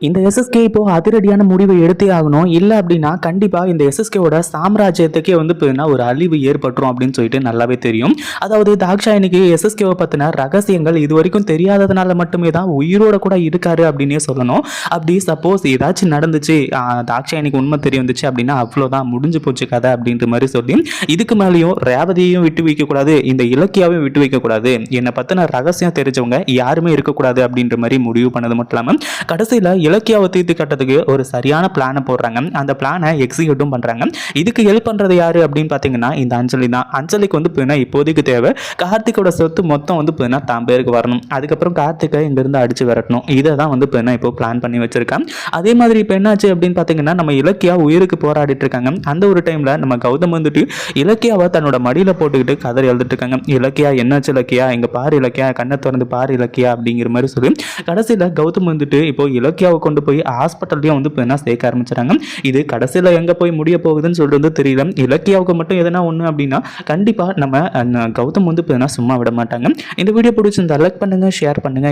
இந்த எஸ்எஸ்கே இப்போ அதிரடியான முடிவை எடுத்தே ஆகணும். இல்லை அப்படின்னா கண்டிப்பாக இந்த எஸ்எஸ்கேவோட சாம்ராஜ்யத்துக்கே வந்து பார்த்தீங்கன்னா ஒரு அழிவு ஏற்பட்டுரும் அப்படின்னு சொல்லிட்டு நல்லாவே தெரியும். அதாவது தாக்ஷாயணிக்கு எஸ்எஸ்கேவை பற்றின ரகசியங்கள் இது வரைக்கும் தெரியாததுனால மட்டுமே தான் உயிரோட கூட இருக்காரு அப்படின்னே சொல்லணும். அப்படி சப்போஸ் ஏதாச்சும் நடந்துச்சு ஆஹ், உண்மை தெரிய வந்துச்சு அப்படின்னா அவ்வளோதான் முடிஞ்சு போச்சு கதை அப்படின்ற மாதிரி சொல்லி இதுக்கு மேலேயும் ரேவதியையும் விட்டு வைக்கக்கூடாது இந்த இலக்கியாவையும் விட்டு வைக்கக்கூடாது என்னை பற்றின ரகசியம் தெரிஞ்சவங்க யாருமே இருக்கக்கூடாது அப்படின்ற மாதிரி முடிவு பண்ணது மட்டும் இல்லாமல் கடைசியில் இலக்கியாவை தீர்த்து கட்டுறதுக்கு ஒரு சரியான பிளானை போடுறாங்க. அந்த பிளானை எக்ஸிக்யூட்டும் பண்ணுறாங்க இதுக்கு ஹெல்ப் பண்ணுறது யாரு அப்படின்னு பார்த்தீங்கன்னா இந்த அஞ்சலி தான். அஞ்சலிக்கு வந்து பார்த்தீங்கன்னா இப்போதைக்கு தேவை கார்த்திகோட சொத்து மொத்தம் வந்து பார்த்தீங்கன்னா தான் பேருக்கு வரணும். அதுக்கப்புறம் கார்த்திகை இங்கேருந்து அடிச்சு விரட்டணும். இதை தான் வந்து பார்த்தீங்கன்னா இப்போ பிளான் பண்ணி வச்சிருக்கேன் அதே மாதிரி இப்போ என்னாச்சு அப்படின்னு பார்த்தீங்கன்னா நம்ம இலக்கியா உயிருக்கு போராடிட்டு இருக்காங்க. அந்த ஒரு டைமில் நம்ம கௌதம் வந்துட்டு இலக்கியாவை தன்னோட மடியில் போட்டுக்கிட்டு கதறி எழுதிட்டு இருக்காங்க. இலக்கியா என்னாச்சு இலக்கியா? இங்கே பாரு இலக்கியா கண்ணை திறந்து பாரு இலக்கியா அப்படிங்கிற மாதிரி சொல்லி கடைசியில் கௌதம் வந்துட்டு இப்போ இலக்கியா இலக்கியாவை கொண்டு போய் ஹாஸ்பிட்டல்லையும் வந்து இப்போ சேர்க்க ஆரம்பிச்சிட்டாங்க இது கடைசியில் எங்கே போய் முடிய போகுதுன்னு சொல்கிறது தெரியல. இலக்கியாவுக்கு மட்டும் எதனா ஒன்று அப்படின்னா கண்டிப்பாக நம்ம கௌதம் வந்து இப்போ சும்மா விட மாட்டாங்க. இந்த வீடியோ பிடிச்சிருந்தா லைக் பண்ணுங்கள் ஷேர் பண்ணுங்கள்